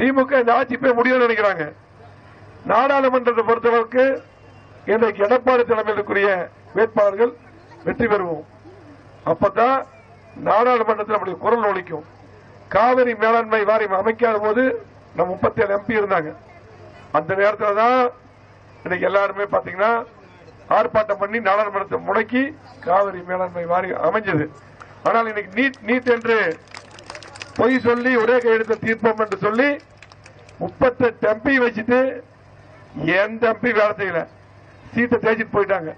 திமுக இந்த ஆட்சி போய் முடியும் நினைக்கிறாங்க. நாடாளுமன்றத்தை பொறுத்தளவுக்கு இன்றைக்கு எடப்பாடி தலைமையிலுக்குரிய வேட்பாளர்கள் வெற்றி பெறுவோம். அப்பதான் நாடாளுமன்றத்தில் நம்முடைய குரல் ஒழிக்கும் காவிரி மேலாண்மை வாரியம் அமைக்காத போது நம்ம முப்பத்தேழு எம்பி இருந்தாங்க. அந்த நேரத்தில் தான் இன்னைக்கு எல்லாருமே பாத்தீங்கன்னா ஆர்ப்பாட்டம் பண்ணி நாடாளுமன்றத்தை முடக்கி காவிரி மேலாண்மை வாரியம் அமைஞ்சது. ஆனால் இன்னைக்கு நீட் நீட் என்று பொய் சொல்லி ஒரே கையெழுத்த தீர்ப்போம் என்று சொல்லி முப்பத்தெட்டு எம்பி வச்சுட்டு எந்த எம்பி வேலை செய்யல. சீட்டை தேய்ச்சிட்டு போயிட்டாங்க.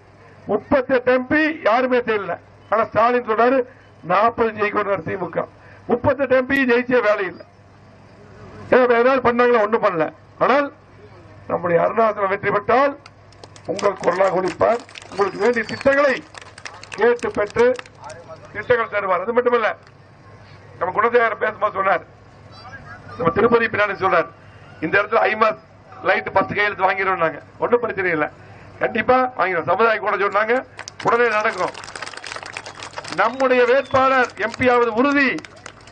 முப்பத்தெட்டு எம்பி யாருமே செய்யல ஆனா ஸ்டாலின் சொல்றாரு நாற்பது ஜெயிக்கணும் திமுக. முப்பத்தெட்டு எம்பி ஜெயிச்சே வேலை இல்லை. ஏதாவது பண்ணாங்களா? ஒண்ணும் பண்ணல. ஆனால் நம்முடைய அருணாச்சலம் வெற்றி பெற்றால் உங்கள் குரலாக ஒழிப்பார் உங்களுக்கு வேண்டிய திட்டங்களை கேட்டு பெற்று திட்டங்கள் தருவார். அது மட்டுமல்ல நம்ம குணசேகரன் பேசும்போது சொன்னார். நம்ம திருப்பதி பின்னாடி சொன்னார். இந்த இடத்துல ஐமாஸ் லைட் பத்து கையெழுத்து வாங்கிடுவோம் நாங்க ஒன்றும் பிரச்சனை இல்லை. கண்டிப்பா வாங்கிடும் சமுதாய கூட சொன்னாங்க. உடனே நடக்கும். நம்முடைய வேட்பாளர் எம்பி ஆவது உறுதி.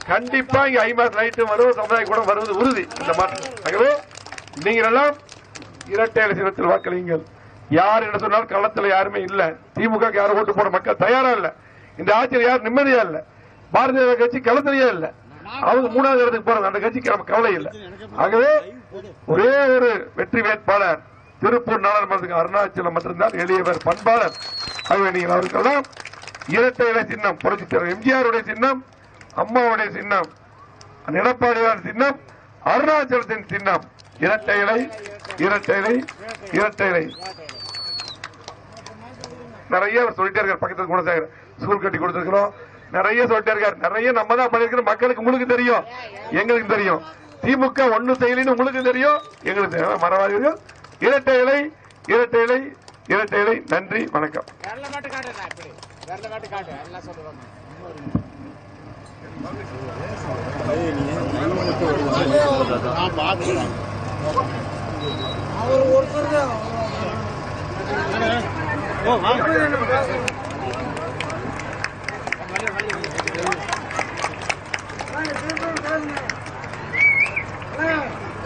கண்டிப்பா இங்க ஐமாஸ் லைட் வரும். சமுதாய கூட வருவது உறுதி. இந்த மாதிரி. நீங்கள் எல்லாம் இரட்டை சின்னத்தில் வாக்களியுங்கள் யார் என்ன சொன்னாலும் களத்தில் யாருமே இல்ல. திமுக யாரும் ஓட்டு போட மக்கள் தயாரா இல்ல. இந்த ஆட்சியில் யாரும் நிம்மதியா இல்ல. பாரதிய கட்சி களத்திலேயே இல்ல. அவங்க மூணாவது இடத்துக்கு போறாங்க அந்த கட்சிக்கு நம்ம கவலை இல்லை. ஆகவே ஒரே ஒரு வெற்றி வேட்பாளர் திருப்பூர் நாடாளுமன்றத்துக்கு அருணாச்சலம் மட்டும்தான் எளியவர் பண்பாளர் ஆகவே நீங்கள் அவருக்கெல்லாம் இரட்டை இலை சின்னம் புரட்சி தலைவர் எம்ஜிஆருடைய சின்னம் அம்மாவுடைய சின்னம் எடப்பாடியார் சின்னம் அருணாச்சலத்தின் சின்னம். இரட்டை இலை இரட்டை இலை இரட்டை இலை நிறைய சொல்லிட்டே இருக்கார் பக்கத்துல குணசேகர். ஸ்கூல் கட்டி கொடுத்திருக்கிறோம். நிறைய சொல்லிட்டே இருக்கார். நிறைய நம்ம தான் பண்ணிருக்கிறோம் மக்களுக்கு உங்களுக்கு தெரியும். எங்களுக்கு தெரியும். திமுக ஒண்ணு செய்யலின்னு உங்களுக்கு தெரியும் எங்களுக்கு தெரியும். மறவாதீர்கள் இரட்டை இலை இரட்டை இலை இரட்டை இலை. நன்றி வணக்கம். விரல மட்டும்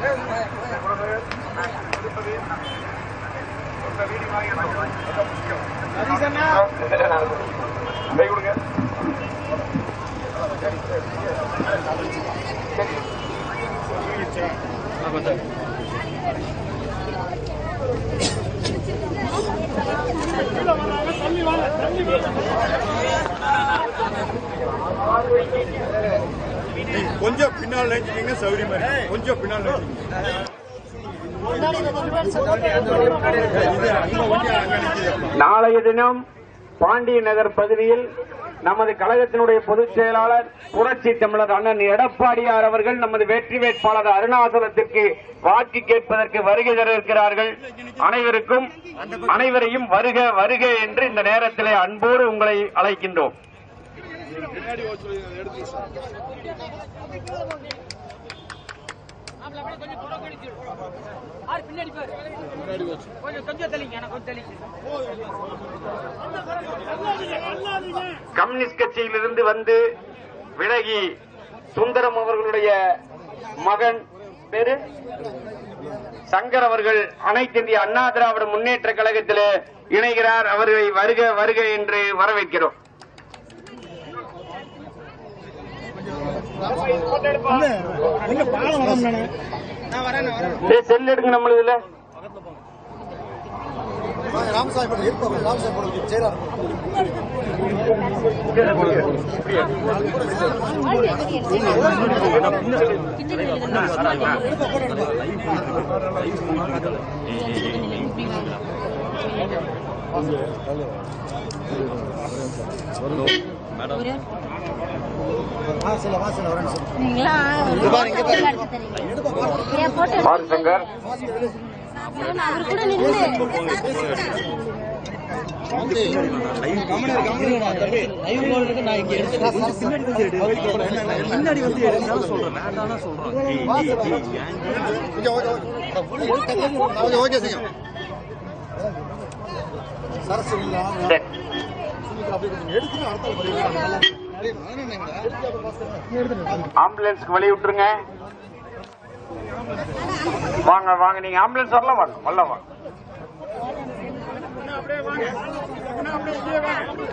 காட்டு எல்லாம் சொல்லுவாங்க வாங்க ஒருத்தர் கை கொடுங்க கொஞ்சம் பின்னால் நினைச்சிட்டீங்கன்னா சௌகரியமா இருக்கு. கொஞ்சம் பின்னால் நினைச்சிட்டீங்க நாளைய தினம் பாண்டிய நகர் பகுதியில் நமது கழகத்தினுடைய பொதுச் செயலாளர் புரட்சி தமிழர் அண்ணன் எடப்பாடியார் அவர்கள் நமது வெற்றி வேட்பாளர் அருணாசலத்திற்கு வாக்கு கேட்பதற்கு வருகை தர இருக்கிறார்கள் அனைவருக்கும் அனைவரையும் வருக வருக என்று இந்த நேரத்திலே அன்போடு உங்களை அழைக்கின்றோம். முன்னாடி ஓச்சு எடுத்து கொஞ்சம் தெளிங்க எனக்கு கம்யூனிஸ்ட் கட்சியிலிருந்து வந்து விலகி சுந்தரம் அவர்களுடைய மகன் பேரு? சங்கர் அவர்கள் அனைத்து இந்திய அண்ணா திராவிட முன்னேற்ற கழகத்தில் இணைகிறார். அவர்களை வருக வருக என்று வரவேற்கிறோம். செல் எடுங்க நம்மளுதுல நீங்களா ஏன் போட்டு பாரு சங்கர் அவர் கூட நின்று சரி. ஆம்புலன்ஸ்க்கு வழி விட்டுருங்க. வாங்க வாங்க. நீங்க ஆம்புலன்ஸ் வரல வாங்க. வரல வாங்க அப்படியே வாங்க அண்ணா அப்படியே இப்படியே வாங்க அண்ணா இப்படியே வாங்க இங்கதான் இருக்கு வாங்க இங்க வாங்க இங்கதான் இருக்கு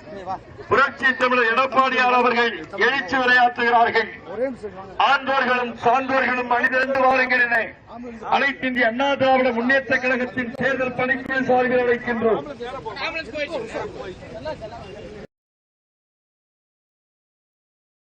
புரட்சி தமிழர் எடப்பாடியார் அவர்கள் எழுச்சி உரையாற்றுகிறார்கள். ஆண்டோர்களும் சான்றோர்களும் அணிதிரண்டு வாருங்கள் என அனைத்து இந்திய அண்ணா திராவிட முன்னேற்ற கழகத்தின் தேர்தல் பணிக்குழு சார்பில் அழைக்கின்றோம்.